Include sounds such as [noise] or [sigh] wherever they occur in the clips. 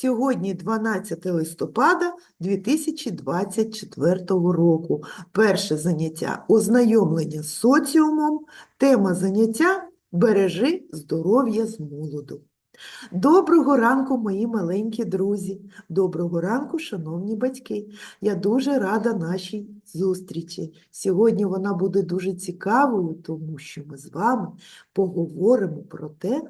Сьогодні 12 листопада 2024 року. Перше заняття ознайомлення з соціумом. Тема заняття Бережи здоров'я з молоду. Доброго ранку, мої маленькі друзі. Доброго ранку, шановні батьки. Я дуже рада нашій зустрічі. Сьогодні вона буде дуже цікавою, тому що ми з вами поговоримо про те,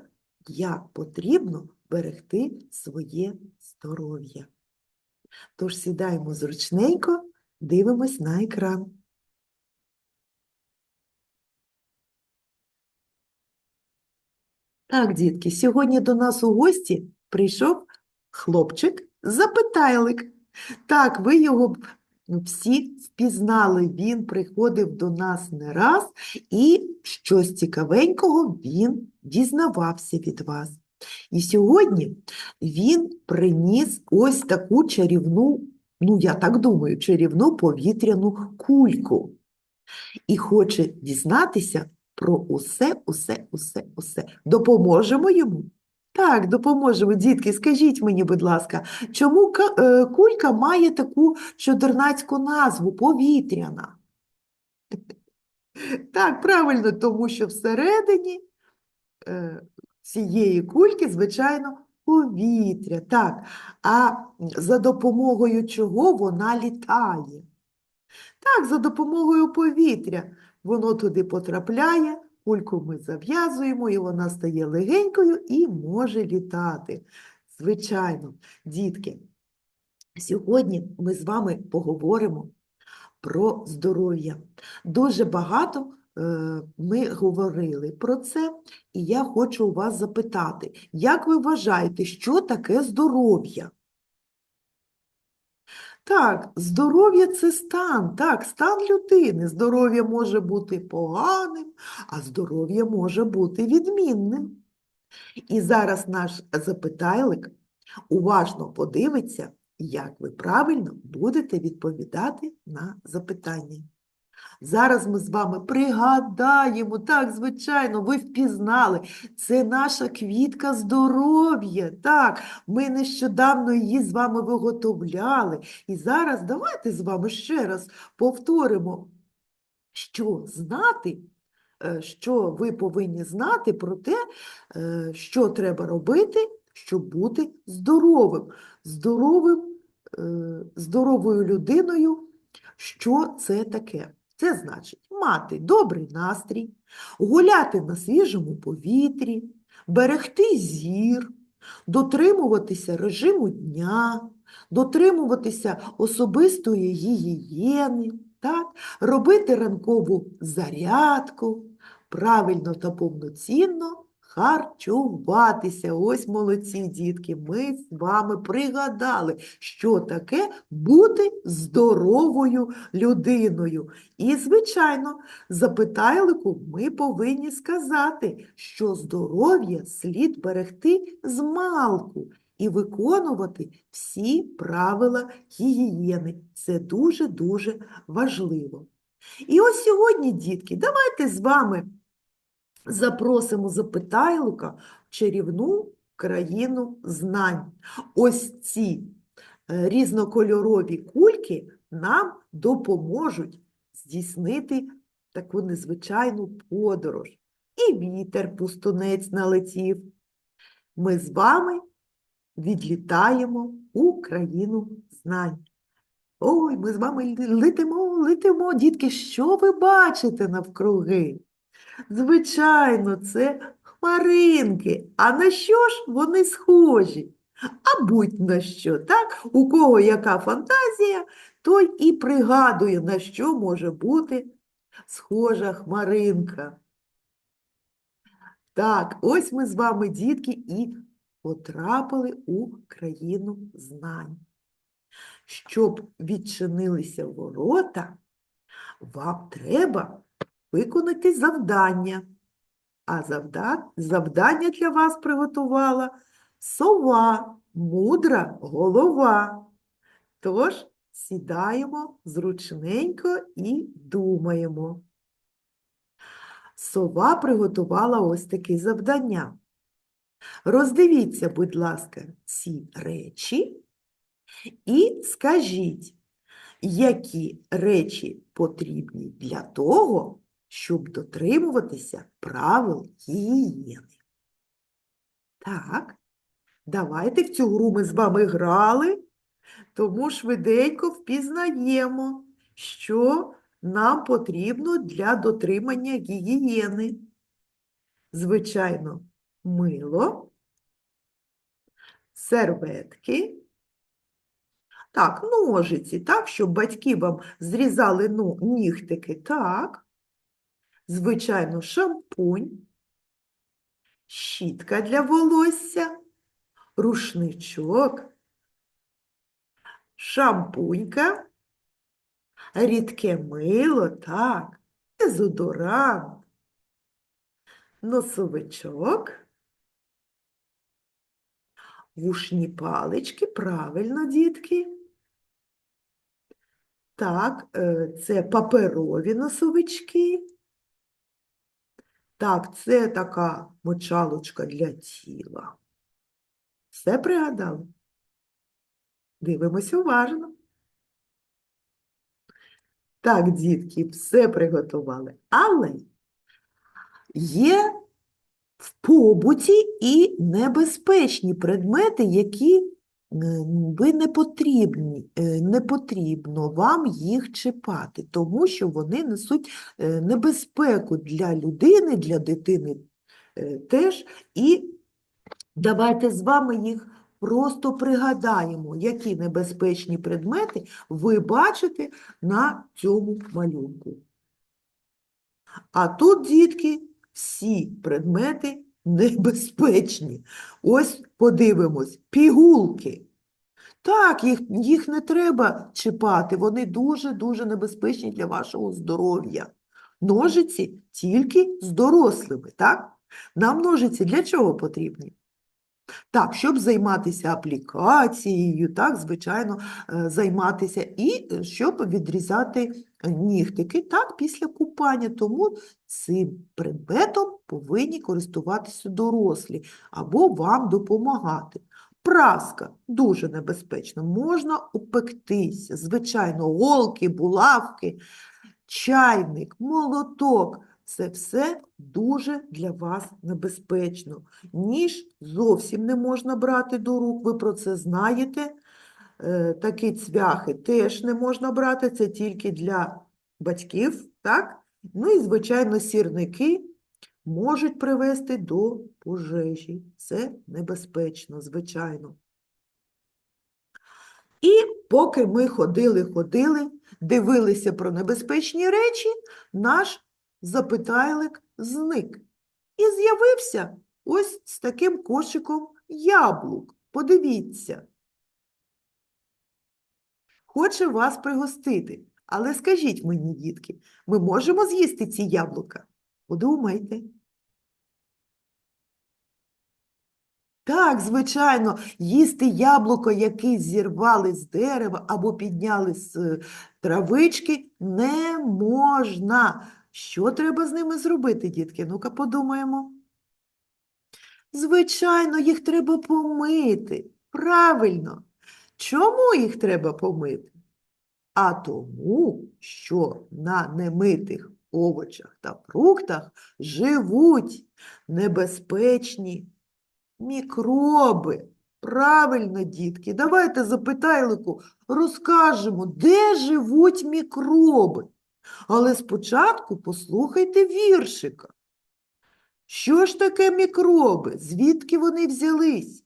як потрібно берегти своє здоров'я. Тож сідаємо зручненько, дивимось на екран. Так, дітки, сьогодні до нас у гості прийшов хлопчик Запитайлик. Так, ви його всі впізнали, він приходив до нас не раз, і щось цікавенького він дізнавався від вас. І сьогодні він приніс ось таку чарівну, ну я так думаю, чарівну повітряну кульку. І хоче дізнатися про усе, усе, усе, усе. Допоможемо йому? Так, допоможемо. Дітки, скажіть мені, будь ласка, чому е, кулька має таку чудернацьку назву повітряна? Так, правильно, тому що всередині е, цієї кульки, звичайно, повітря. Так, а за допомогою чого вона літає? Так, за допомогою повітря. Воно туди потрапляє, кульку ми зав'язуємо, і вона стає легенькою і може літати. Звичайно, дітки, сьогодні ми з вами поговоримо про здоров'я. Дуже багато ми говорили про це, і я хочу у вас запитати, як ви вважаєте, що таке здоров'я? Так, здоров'я це стан, так, стан людини. Здоров'я може бути поганим, а здоров'я може бути відмінним. І зараз наш запитайлик уважно подивиться, як ви правильно будете відповідати на запитання. Зараз ми з вами пригадаємо, так, звичайно, ви впізнали, це наша квітка здоров'я. Так, ми нещодавно її з вами виготовляли. І зараз давайте з вами ще раз повторимо, що знати, е, що ви повинні знати про те, е, що треба робити, щоб бути здоровим. Здоровим, е, здоровою людиною, що це таке? Це значить мати добрий настрій, гуляти на свіжому повітрі, берегти зір, дотримуватися режиму дня, дотримуватися особистої гігієни, так? робити ранкову зарядку, правильно та повноцінно харчуватися. Ось молодці дітки, ми з вами пригадали, що таке бути здоровою людиною. І, звичайно, запитайлику ми повинні сказати, що здоров'я слід берегти з малку і виконувати всі правила гігієни. Це дуже-дуже важливо. І ось сьогодні, дітки, давайте з вами запросимо запитайлика в чарівну країну знань. Ось ці е, різнокольорові кульки нам допоможуть здійснити таку незвичайну подорож. І вітер пустунець налетів. Ми з вами відлітаємо у країну знань. Ой, ми з вами летимо, летимо. Дітки, що ви бачите навкруги? Звичайно, це хмаринки. А на що ж вони схожі? А будь на що, так? У кого яка фантазія, той і пригадує, на що може бути схожа хмаринка. Так, ось ми з вами, дітки, і потрапили у країну знань. Щоб відчинилися ворота, вам треба виконати завдання. А завда... завдання для вас приготувала сова, мудра голова. Тож сідаємо зручненько і думаємо. Сова приготувала ось такі завдання. Роздивіться, будь ласка, ці речі і скажіть, які речі потрібні для того, щоб дотримуватися правил гігієни. Так, давайте в цю гру ми з вами грали, тому швиденько впізнаємо, що нам потрібно для дотримання гігієни. Звичайно, мило, серветки, так, ножиці, так, щоб батьки вам зрізали ну, нігтики, так. Звичайно, шампунь, щітка для волосся, рушничок, шампунька, рідке мило, так, дезодорант, носовичок, вушні палички, правильно, дітки. Так, е, це паперові носовички. Так, це така мочалочка для тіла. Все пригадали? Дивимось уважно. Так, дітки, все приготували. Але є в побуті і небезпечні предмети, які ви не потрібні, е, не потрібно вам їх чіпати, тому що вони несуть е, небезпеку для людини, для дитини е, теж. І давайте з вами їх просто пригадаємо, які небезпечні предмети ви бачите на цьому малюнку. А тут, дітки, всі предмети небезпечні. Ось подивимось, пігулки. Так, їх, їх не треба чіпати, вони дуже-дуже небезпечні для вашого здоров'я. Ножиці тільки з дорослими, так? Нам ножиці для чого потрібні? Так, щоб займатися аплікацією, так, звичайно, е, займатися, і е, щоб відрізати нігтики, так, після купання. Тому цим предметом повинні користуватися дорослі або вам допомагати. Праска дуже небезпечна, можна упектися, звичайно, голки, булавки, чайник, молоток. Це все дуже для вас небезпечно. Ніж зовсім не можна брати до рук, ви про це знаєте. Е, Такі цвяхи теж не можна брати, це тільки для батьків, так? Ну і, звичайно, сірники можуть привести до пожежі. Це небезпечно, звичайно. І поки ми ходили-ходили, дивилися про небезпечні речі, наш запитайлик зник. І з'явився ось з таким кошиком яблук. Подивіться. Хоче вас пригостити. Але скажіть мені, дітки, ми можемо з'їсти ці яблука? Подумайте. Так, звичайно, їсти яблуко, яке зірвали з дерева або підняли з е, травички, не можна. Що треба з ними зробити, дітки? Ну-ка подумаємо. Звичайно, їх треба помити. Правильно. Чому їх треба помити? А тому, що на немитих овочах та фруктах живуть небезпечні мікроби. Правильно, дітки, давайте запитайлику розкажемо, де живуть мікроби. Але спочатку послухайте віршика. Що ж таке мікроби? Звідки вони взялись?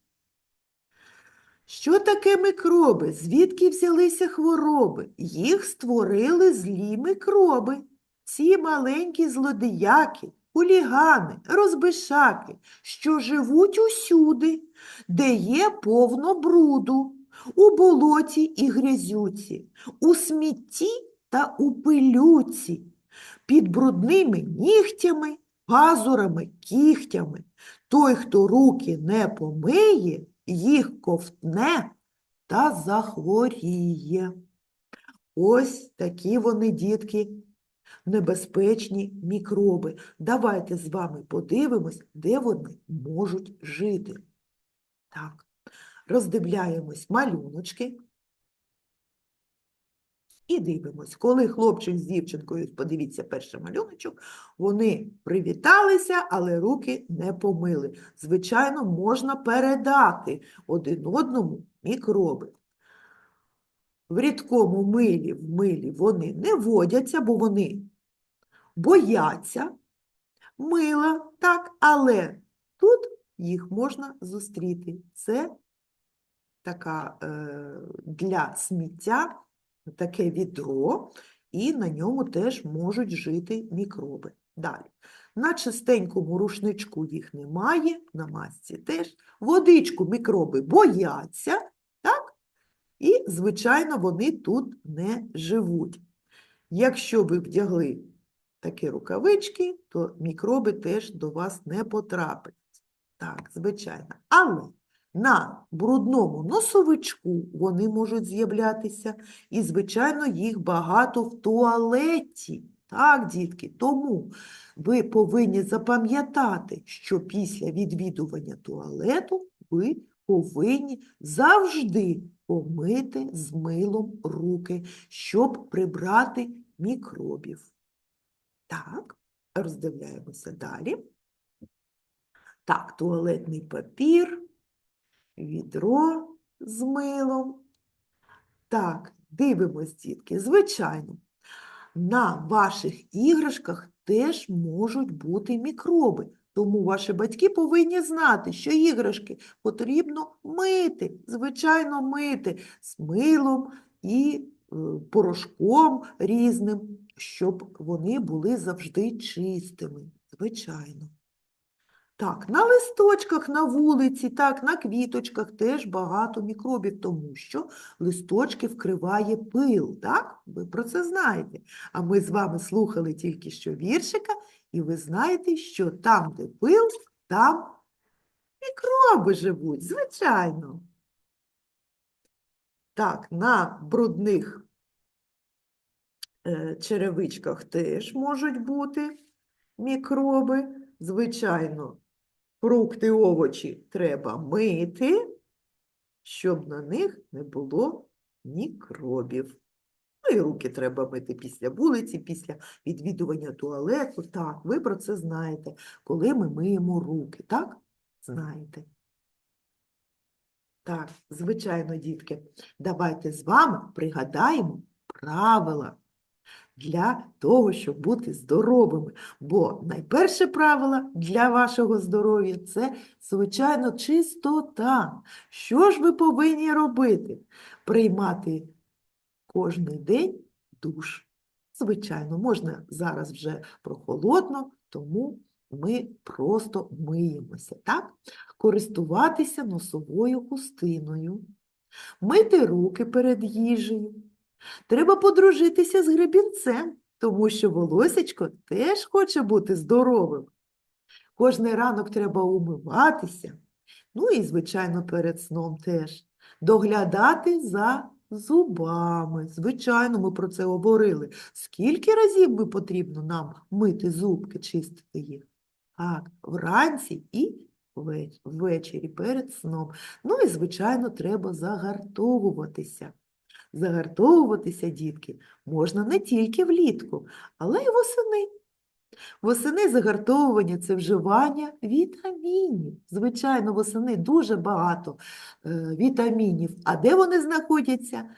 Що таке мікроби? Звідки взялися хвороби? Їх створили злі мікроби. Ці маленькі злодіяки, хулігани, розбишаки, що живуть усюди, де є повно бруду, у болоті і грязюці, у смітті та у пилюці, під брудними нігтями, пазурами, кігтями. Той, хто руки не помиє, їх ковтне та захворіє. Ось такі вони, дітки, небезпечні мікроби. Давайте з вами подивимось, де вони можуть жити. Так, роздивляємось малюночки. І дивимось, коли хлопчик з дівчинкою, подивіться перший малюночок, вони привіталися, але руки не помили. Звичайно, можна передати один одному мікроби. В рідкому милі в милі вони не водяться, бо вони бояться мила, так, але тут їх можна зустріти. Це така е, для сміття таке відро, і на ньому теж можуть жити мікроби. Далі. На чистенькому рушничку їх немає, на масці теж. Водичку мікроби бояться, звичайно, вони тут не живуть. Якщо ви вдягли такі рукавички, то мікроби теж до вас не потраплять. Так, звичайно. Але на брудному носовичку вони можуть з'являтися, і, звичайно, їх багато в туалеті. Так, дітки, тому ви повинні запам'ятати, що після відвідування туалету ви повинні завжди помити з милом руки, щоб прибрати мікробів. Так, роздивляємося далі. Так, туалетний папір, відро з милом. Так, дивимось, дітки, звичайно, на ваших іграшках теж можуть бути мікроби. Тому ваші батьки повинні знати, що іграшки потрібно мити, звичайно, мити з милом і е, порошком різним, щоб вони були завжди чистими, звичайно. Так, на листочках на вулиці, так, на квіточках теж багато мікробів, тому що листочки вкриває пил, так? Ви про це знаєте. А ми з вами слухали тільки що віршика, і ви знаєте, що там, де пил, там мікроби живуть, звичайно. Так, на брудних е, черевичках теж можуть бути мікроби. Звичайно, фрукти, овочі треба мити, щоб на них не було мікробів. Ну і руки треба мити після вулиці, після відвідування туалету. Так, ви про це знаєте, коли ми миємо руки, так? Знаєте. Так, звичайно, дітки, давайте з вами пригадаємо правила для того, щоб бути здоровими. Бо найперше правило для вашого здоров'я це, звичайно, чистота. Що ж ви повинні робити? Приймати кожен день душ. Звичайно, можна зараз вже прохолодно, тому ми просто миємося, так? Користуватися носовою хустиною, мити руки перед їжею. Треба подружитися з гребінцем, тому що волосечко теж хоче бути здоровим. Кожний ранок треба умиватися, ну і, звичайно, перед сном теж. Доглядати за зубами. Звичайно, ми про це говорили. Скільки разів би потрібно нам мити зубки, чистити їх? Так, вранці і ввечері перед сном. Ну і, звичайно, треба загартовуватися. Загартовуватися, дітки, можна не тільки влітку, але й восени. Восени загартовування – це вживання вітамінів. Звичайно, восени дуже багато е, вітамінів. А де вони знаходяться?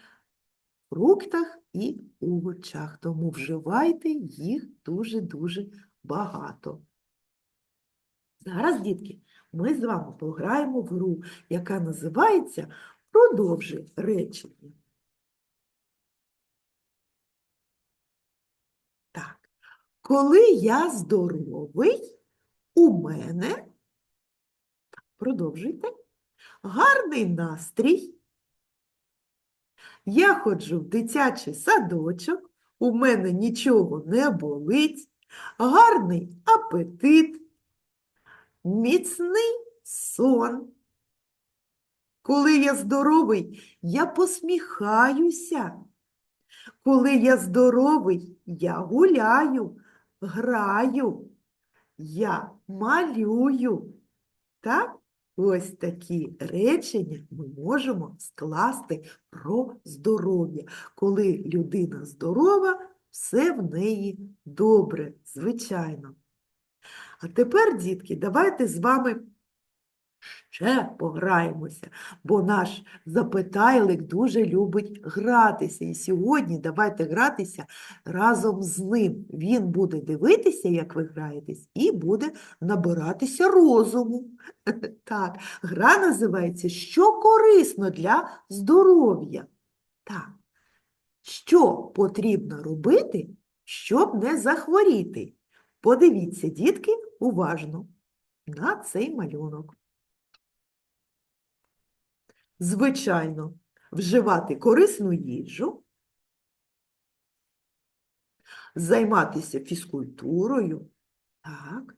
В фруктах і овочах. Тому вживайте їх дуже-дуже багато. Зараз, дітки, ми з вами пограємо в гру, яка називається «Продовжуй речення». Так. Коли я здоровий, у мене, продовжуйте, гарний настрій. Я ходжу в дитячий садочок, у мене нічого не болить, гарний апетит, міцний сон. Коли я здоровий, я посміхаюся. Коли я здоровий, я гуляю, граю, я малюю. Так? Ось такі речення ми можемо скласти про здоров'я. Коли людина здорова, все в неї добре, звичайно. А тепер, дітки, давайте з вами ще пограємося, бо наш запитайлик дуже любить гратися. І сьогодні давайте гратися разом з ним. Він буде дивитися, як ви граєтесь, і буде набиратися розуму. [laughs] Так, гра називається Що корисно для здоров'я? Так. Що потрібно робити, щоб не захворіти? Подивіться, дітки, уважно на цей малюнок. Звичайно, вживати корисну їжу, займатися фізкультурою, так,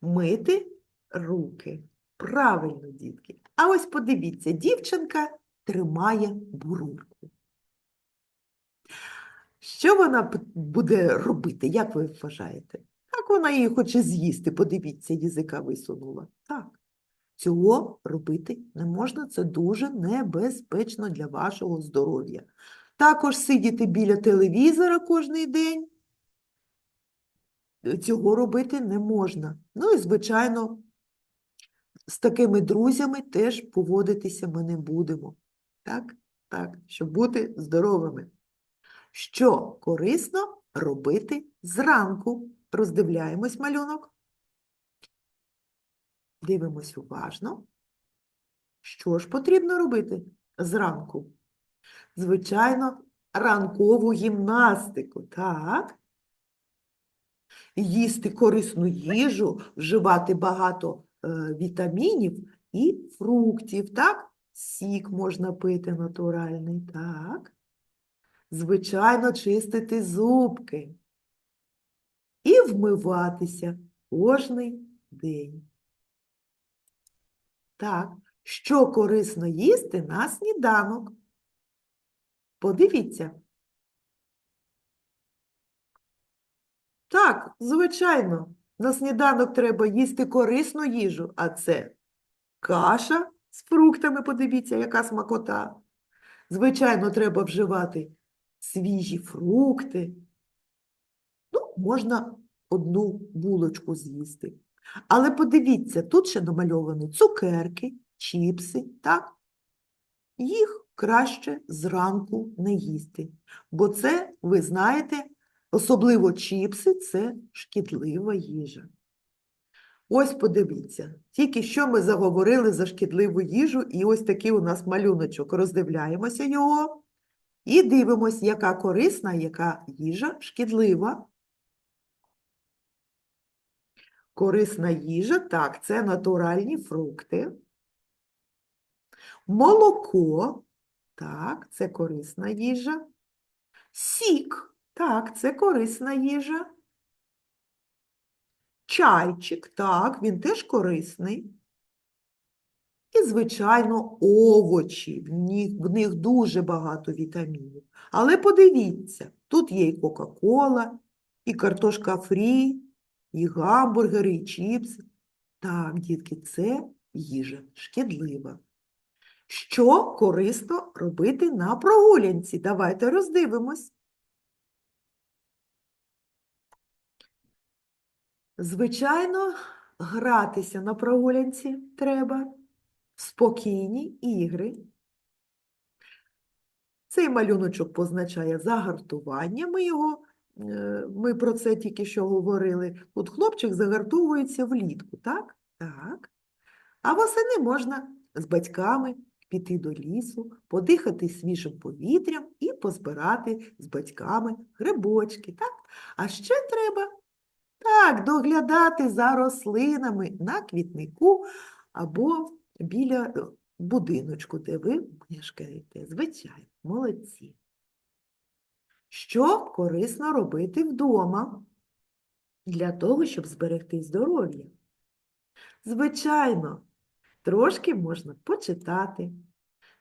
мити руки. Правильно, дітки. А ось подивіться, дівчинка тримає бурульку. Що вона буде робити, як ви вважаєте? Так вона її хоче з'їсти, подивіться, язика висунула. Так. Цього робити не можна, це дуже небезпечно для вашого здоров'я. Також сидіти біля телевізора кожний день. Цього робити не можна. Ну і, звичайно, з такими друзями теж поводитися ми не будемо. Так, так, щоб бути здоровими. Що корисно робити зранку? Роздивляємось малюнок. Дивимось уважно. Що ж потрібно робити зранку? Звичайно, ранкову гімнастику, так? Їсти корисну їжу, вживати багато е, вітамінів і фруктів, так? Сік можна пити натуральний, так? Звичайно, чистити зубки і вмиватися кожний день. Так, що корисно їсти на сніданок? Подивіться. Так, звичайно, на сніданок треба їсти корисну їжу, а це каша з фруктами, подивіться, яка смакота. Звичайно, треба вживати свіжі фрукти. Ну, можна одну булочку з'їсти. Але подивіться, тут ще намальовані цукерки, чіпси, так? Їх краще зранку не їсти, бо це, ви знаєте, особливо чіпси – це шкідлива їжа. Ось подивіться, тільки що ми заговорили за шкідливу їжу, і ось такий у нас малюночок. Роздивляємося його і дивимось, яка корисна, яка їжа шкідлива. Корисна їжа, так, це натуральні фрукти. Молоко, так, це корисна їжа. Сік, так, це корисна їжа. Чайчик, так, він теж корисний. І, звичайно, овочі, в них, дуже багато вітамінів. Але подивіться, тут є і Кока-Кола, і картошка фрі, і гамбургери, і чіпси. Так, дітки, це їжа шкідлива. Що корисно робити на прогулянці? Давайте роздивимось. Звичайно, гратися на прогулянці треба. Спокійні ігри. Цей малюночок позначає загартування. Ми, його, ми про це тільки що говорили. Тут хлопчик загартовується влітку, так? Так. А восени можна з батьками піти до лісу, подихати свіжим повітрям і позбирати з батьками грибочки, так? А ще треба так, доглядати за рослинами на квітнику або біля е, будиночку, де ви мешкаєте. Звичайно, молодці. Що корисно робити вдома для того, щоб зберегти здоров'я? Звичайно, трошки можна почитати,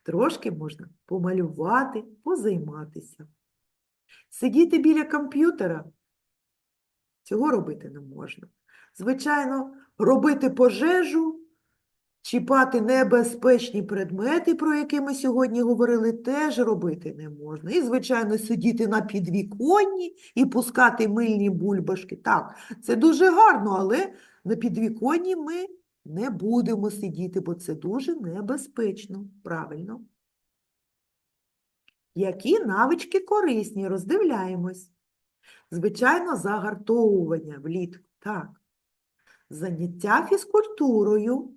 Трошки можна помалювати, позайматися. Сидіти біля комп'ютера цього робити не можна. Звичайно, робити пожежу, чіпати небезпечні предмети, про які ми сьогодні говорили, теж робити не можна. І, звичайно, сидіти на підвіконні і пускати мильні бульбашки. Так, це дуже гарно, але на підвіконні ми не будемо сидіти, бо це дуже небезпечно. Правильно. Які навички корисні? Роздивляємось. Звичайно, загартовування влітку. Так. Заняття фізкультурою.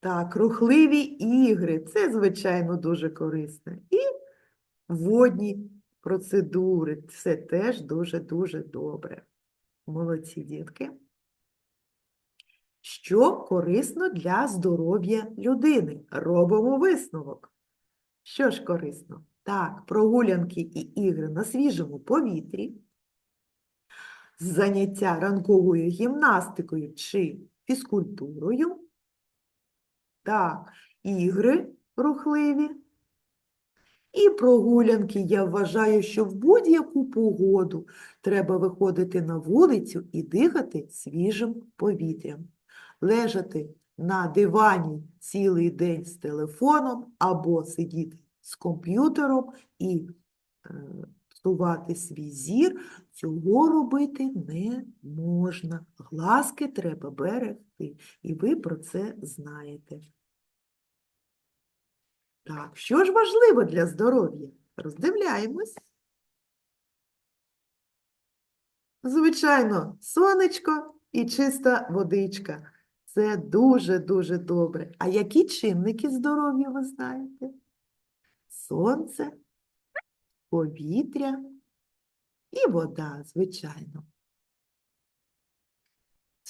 Так, рухливі ігри. Це, звичайно, дуже корисно. І водні процедури. Це теж дуже-дуже добре. Молодці дітки. Що корисно для здоров'я людини? Робимо висновок. Що ж корисно? Так, прогулянки і ігри на свіжому повітрі, заняття ранковою гімнастикою чи фізкультурою, так, ігри рухливі. І прогулянки. Я вважаю, що в будь-яку погоду треба виходити на вулицю і дихати свіжим повітрям. Лежати на дивані цілий день з телефоном або сидіти з комп'ютером і е, псувати свій зір, цього робити не можна. Глазки треба берегти, і ви про це знаєте. Так, що ж важливо для здоров'я? Роздивляємось. Звичайно, сонечко і чиста водичка. Це дуже-дуже добре. А які чинники здоров'я ви знаєте? Сонце, повітря і вода, звичайно.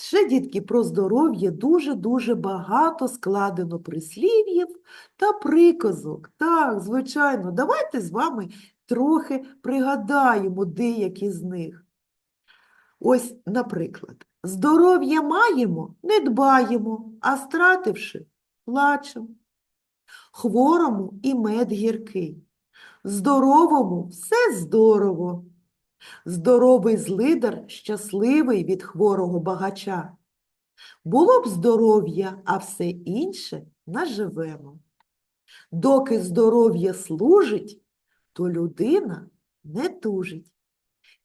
Ще, дітки, про здоров'я дуже-дуже багато складено прислів'їв та приказок. Так, звичайно, давайте з вами трохи пригадаємо деякі з них. Ось, наприклад, здоров'я маємо, не дбаємо, а стративши, плачемо. Хворому і мед гіркий, здоровому все здорово. Здоровий злидар щасливий від хворого багача. Було б здоров'я, а все інше наживемо. Доки здоров'я служить, то людина не тужить.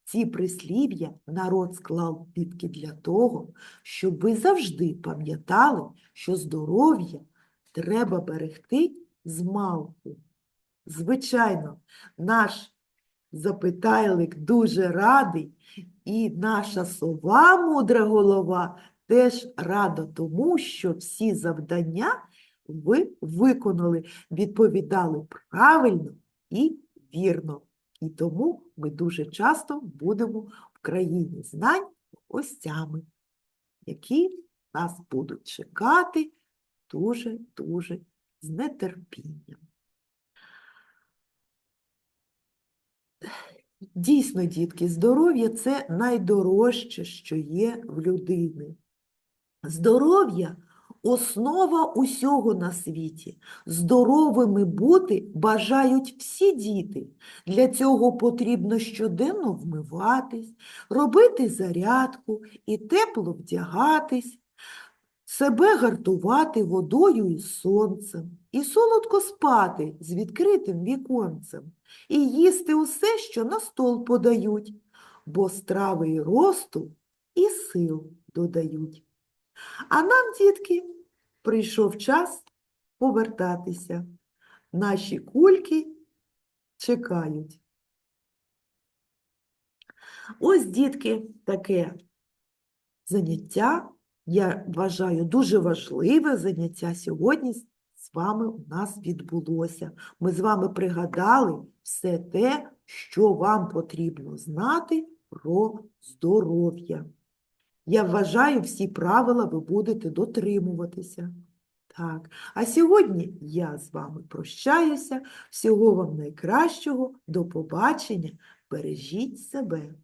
Ці прислів'я народ склав підки для того, щоб ви завжди пам'ятали, що здоров'я треба берегти з малку. Звичайно, наш запитайлик дуже радий, і наша сова, мудра голова, теж рада тому, що всі завдання ви виконали, відповідали правильно і вірно. І тому ми дуже часто будемо в країні знань гостями, які нас будуть чекати дуже-дуже з нетерпінням. Дійсно, дітки, здоров'я це найдорожче, що є в людини. Здоров'я основа усього на світі. Здоровими бути бажають всі діти. Для цього потрібно щоденно вмиватись, робити зарядку і тепло вдягатись, себе гартувати водою і сонцем, і солодко спати з відкритим віконцем, і їсти усе, що на стол подають, бо страви і росту і сил додають. А нам, дітки, прийшов час повертатися. Наші кульки чекають. Ось, дітки, таке заняття, я вважаю, дуже важливе заняття сьогодні з вами у нас відбулося. Ми з вами пригадали все те, що вам потрібно знати про здоров'я. Я вважаю, всі правила ви будете дотримуватися. Так, а сьогодні я з вами прощаюся. Всього вам найкращого, до побачення, бережіть себе.